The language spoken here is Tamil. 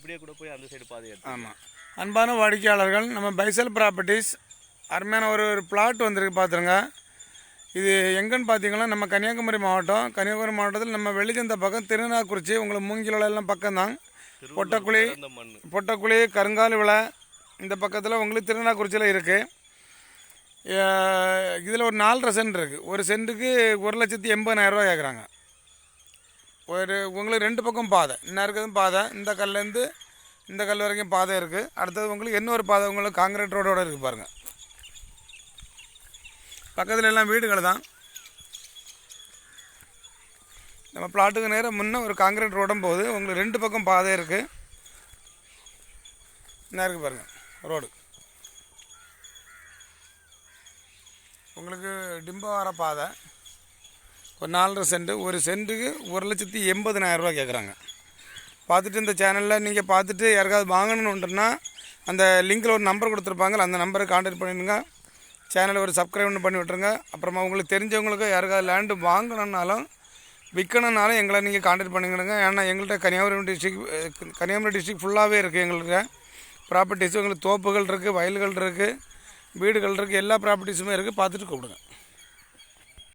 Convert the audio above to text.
இப்படியே கூட போய் அந்த சைடு பாதை ஆமாம் அன்பான வாடிக்கையாளர்கள் நம்ம பைசல் ப்ராப்பர்ட்டிஸ் அருமையான ஒரு ஒரு பிளாட் வந்திருக்கு பார்த்துருங்க இது எங்கன்னு பார்த்தீங்கன்னா நம்ம கன்னியாகுமரி மாவட்டம். கன்னியாகுமரி மாவட்டத்தில் நம்ம வெளிச்சந்த பக்கம் திருநாக்குறிச்சி உங்களுக்கு மூங்கிலோட எல்லாம் பக்கம்தான். பொட்டக்குழி பொட்டக்குழி கருங்காலி விளை இந்த பக்கத்தில் உங்களுக்கு திருநாக்குறிச்சியில் இருக்குது இதில் ஒரு நாலரை சென்ட் இருக்குது ஒரு சென்ட்டுக்கு ஒரு லட்சத்தி எண்பதாயிரரூவா கேட்குறாங்க ஒரு உங்களுக்கு ரெண்டு பக்கம் பாதை. இன்னும் இருக்கிறதும் பாதை இந்த கல்லேருந்து இந்த கல் வரைக்கும் பாதை இருக்குது அடுத்தது உங்களுக்கு இன்னொரு பாதை உங்களுக்கு காங்கிரீட் ரோடோட இருக்குது பாருங்கள் பக்கத்தில் எல்லாம் வீடுகள் தான். நம்ம பிளாட்டுக்கு நேரம் முன்னே ஒரு காங்கிரீட் ரோடும் போகுது. உங்களுக்கு ரெண்டு பக்கம் பாதை இருக்குது என்ன இருக்குது பாருங்கள் ரோடு உங்களுக்கு டிம்பவார பாதை. ஒரு நாலரை சென்ட் ஒரு சென்ட்டுக்கு ஒரு லட்சத்தி எண்பதுனாயிரரூவா கேட்குறாங்க பார்த்துட்டு இந்த சேனலில் நீங்கள் பார்த்துட்டு யாருக்காவது வாங்கணுன்னுட்டுனா அந்த லிங்கில் ஒரு நம்பர் கொடுத்துருப்பாங்க அந்த நம்பரை கான்டாக்ட் பண்ணிடுங்க. சேனலை ஒரு சப்ஸ்கிரைப் பண்ணி விட்ருங்க அப்புறமா உங்களுக்கு தெரிஞ்சவங்களுக்கு யாருக்காவது லேண்டு வாங்கணுன்னாலும் விற்கணுன்னாலும் எங்களை நீங்கள் கான்டாக்ட் பண்ணிக்கிடுங்க. ஏன்னா எங்கள்கிட்ட கன்னியாகுமரி டிஸ்ட்ரிக் கன்னியாகுமரி டிஸ்ட்ரிக் ஃபுல்லாகவே இருக்குது எங்கள்கிட்ட ப்ராப்பர்ட்டிஸும் எங்களுக்கு தோப்புகள் இருக்குது வயல்கள் இருக்குது வீடுகள் இருக்குது எல்லா ப்ராப்பர்ட்டிஸுமே இருக்குது பார்த்துட்டு கூப்பிடுங்க.